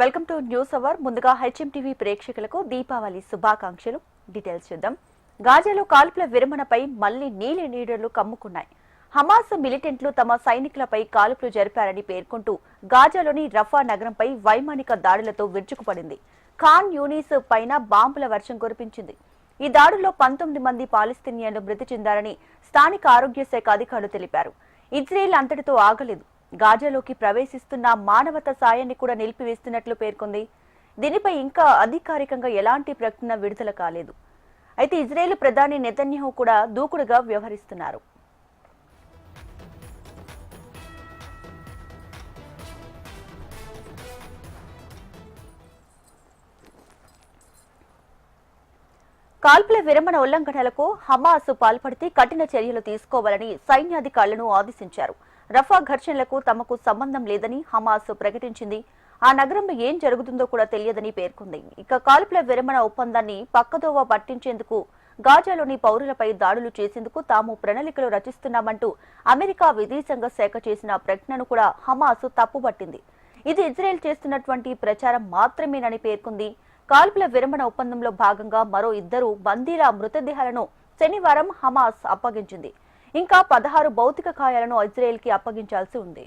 Welcome to news hour. ముందుగా HM TV ప్రేక్షకులకు దీపావళి శుభాకాంక్షలు. డీటెయిల్స్ చూద్దాం. గాజాలో కాల్పుల విరమణపై మళ్ళీ నీలి నీడలు కమ్ముకున్నాయి. హమాస్ మిలిటెంట్లు తమ సైనికులపై కాల్పులు జరిపారని పేర్కొంటూ గాజాలోని రఫా నగరంపై వైమానిక దాడులతో విరుచుకుపడింది. ఖాన్ యూనిస్ పైన బాంబుల వర్షం కురిపించింది. ఈ దాడుల్లో పంతొమ్మిది మంది పాలస్తీనియన్లు మృతి చెందారని స్థానిక ఆరోగ్య శాఖ అధికారులు తెలిపారు. ఇజ్రాయెల్ అంతటితో ఆగలేదు. గాజాలోకి ప్రవేశిస్తున్న మానవత సాయాన్ని కూడా నిలిపివేస్తున్నట్లు పేర్కొంది. దీనిపై ఇంకా అధికారికంగా ఎలాంటి ప్రకటన విడుదల కాలేదు. అయితే ఇజ్రాయెల్ ప్రధాని నెతన్యాహు కూడా దూకుడుగా వ్యవహరిస్తున్నారు. కాల్పుల విరమణ ఉల్లంఘనలకు హమాసు పాల్పడితే కఠిన చర్యలు తీసుకోవాలని సైన్యాధికారులను ఆదేశించారు. రఫా ఘర్షణలకు తమకు సంబంధం లేదని హమాస్ ప్రకటించింది. ఆ నగరంలో ఏం జరుగుతుందో కూడా తెలియదని పేర్కొంది. ఇక కాల్పుల విరమణ ఒప్పందాన్ని పక్కదోవ పట్టించేందుకు గాజాలోని పౌరులపై దాడులు చేసేందుకు తాము ప్రణాళికలు రచిస్తున్నామంటూ అమెరికా విదేశాంగ శాఖ చేసిన ప్రకటనను కూడా హమాస్ తప్పుపట్టింది. ఇది ఇజ్రాయెల్ చేస్తున్నటువంటి ప్రచారం మాత్రమేనని పేర్కొంది. కాల్పుల విరమణ ఒప్పందంలో భాగంగా మరో ఇద్దరు బందీల మృతదేహాలను శనివారం హమాస్ అప్పగించింది. ఇంకా పదహారు భౌతిక కాయాలను ఇజ్రాయెల్కి అప్పగించాల్సి ఉంది.